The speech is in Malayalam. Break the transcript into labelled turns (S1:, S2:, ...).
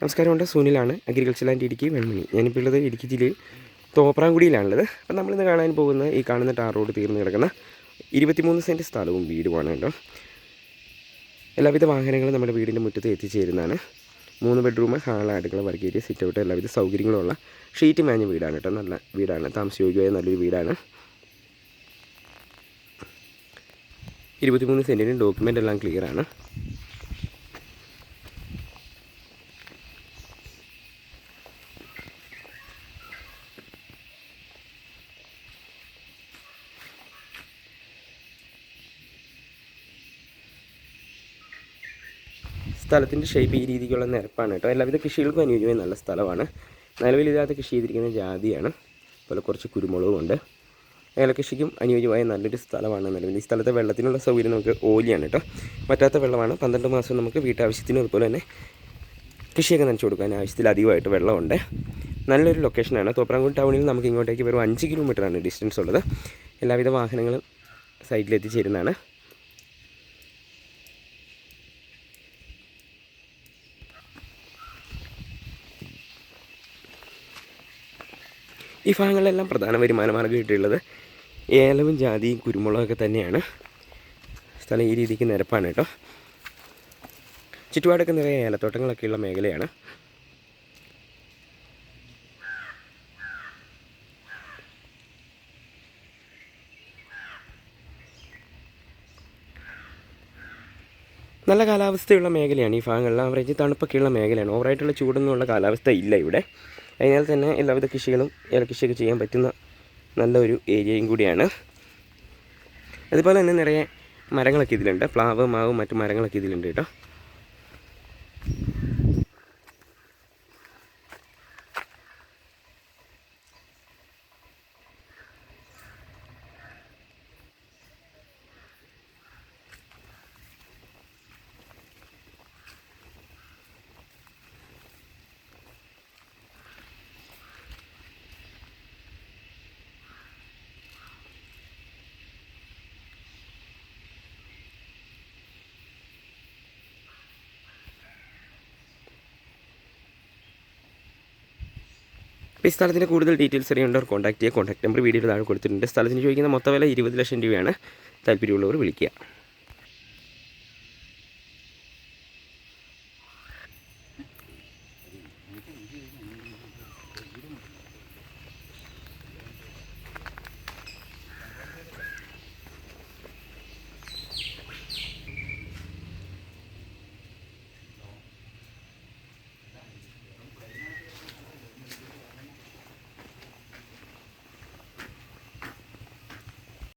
S1: നമസ്കാരം ഉണ്ട് സുനിലാണ് അഗ്രികൾച്ചർ ആൻഡ് ഇടുക്കി വെൺമണി ഞാനിപ്പോൾ ഉള്ളത് ഇടുക്കി ജില്ലയിൽ തോപ്രാംകുടിയിലാണുള്ളത്. അപ്പം നമ്മളിന്ന് കാണാൻ പോകുന്ന ഈ കാണുന്ന ടാർ റോഡ് തീർന്ന് കിടക്കുന്ന ഇരുപത്തിമൂന്ന് സെന്റ് സ്ഥലവും വീടുമാണ് കേട്ടോ. എല്ലാവിധ വാഹനങ്ങളും നമ്മുടെ വീടിന്റെ മുറ്റത്ത് എത്തിച്ചേരുന്നതാണ്. മൂന്ന് ബെഡ്റൂം ഹാൾ അടുക്കള വർക്ക് ഏരിയ സിറ്റ് ഔട്ട് എല്ലാവിധ സൗകര്യങ്ങളുള്ള ഷീറ്റ് മാഞ്ഞ വീടാണ് കേട്ടോ. നല്ല വീടാണ് താമസയോഗ്യമായ നല്ലൊരു വീടാണ്. ഇരുപത്തിമൂന്ന് സെന്റിന് ഡോക്യുമെന്റ് എല്ലാം ക്ലിയർ സ്ഥലത്തിന്റെ ഷേപ്പ് ഈ രീതിക്കുള്ള നിരപ്പാണ് കേട്ടോ. എല്ലാവിധ കൃഷികൾക്കും അനുയോജ്യമായ നല്ല സ്ഥലമാണ്. നിലവിൽ ഇതിനകത്ത് കൃഷി ചെയ്തിരിക്കുന്ന ജാതിയാണ്. അതുപോലെ കുറച്ച് കുരുമുളകും ഉണ്ട്. ഏലകൃഷിക്കും അനുയോജ്യമായ നല്ലൊരു സ്ഥലമാണ് നിലവിൽ. ഈ സ്ഥലത്തെ വെള്ളത്തിനുള്ള സൗകര്യം നമുക്ക് ഓലിയാണ് കേട്ടോ. പറ്റാത്ത വെള്ളമാണ്. പന്ത്രണ്ട് മാസം നമുക്ക് വീട്ടാവശ്യത്തിനും അതുപോലെ തന്നെ കൃഷിയൊക്കെ നനച്ചു കൊടുക്കാൻ ആവശ്യത്തിൽ അധികമായിട്ട് വെള്ളമുണ്ട്. നല്ലൊരു ലൊക്കേഷനാണ് തോപ്രാംകുടി ടൗണിൽ നമുക്ക് ഇങ്ങോട്ടേക്ക് വെറും അഞ്ച് കിലോമീറ്ററാണ് ഡിസ്റ്റൻസ് ഉള്ളത്. എല്ലാവിധ വാഹനങ്ങളും സൈറ്റിൽ എത്തിച്ചേരുന്നതാണ് ഈ ഭാഗങ്ങളിലെല്ലാം പ്രധാന വരുമാന മാർഗമായിട്ടുള്ളത് ഏലവും ജാതിയും കുരുമുളകൊക്കെ തന്നെയാണ്. സ്ഥലം ഈ രീതിക്ക് നിരപ്പാണ് കേട്ടോ. ചുറ്റുപാടൊക്കെ നിറയെ ഏലത്തോട്ടങ്ങളൊക്കെയുള്ള മേഖലയാണ്. നല്ല കാലാവസ്ഥയുള്ള മേഖലയാണ് ഈ ഭാഗങ്ങളിൽ ആവറേജ് തണുപ്പൊക്കെയുള്ള മേഖലയാണ്. ഓവറായിട്ടുള്ള ചൂടൊന്നുമുള്ള കാലാവസ്ഥ ഇല്ല ഇവിടെ. അതിനാൽ തന്നെ എല്ലാവിധ കൃഷികളും ഏലകൃഷിയൊക്കെ ചെയ്യാൻ പറ്റുന്ന നല്ലൊരു ഏരിയയും കൂടിയാണ്. അതുപോലെ തന്നെ നിറയെ മരങ്ങളൊക്കെ ഇതിലുണ്ട്. പ്ലാവ് മാവ് മറ്റു മരങ്ങളൊക്കെ ഇതിലുണ്ട് കേട്ടോ. അപ്പോൾ ഈ സ്ഥലത്തിന്റെ കൂടുതൽ ഡീറ്റെയിൽസ് അറിയേണ്ടവർ കോൺടാക്ട് ചെയ്യുക. കോൺടാക്ട് നമ്പർ വീഡിയോയിൽ താഴെ കൊടുത്തിട്ടുണ്ട്. സ്ഥലത്തിന് ചോദിക്കുന്ന മൊത്തം വില ഇരുപത് ലക്ഷം രൂപയാണ്. താല്പര്യമുള്ളവർ വിളിക്കുക.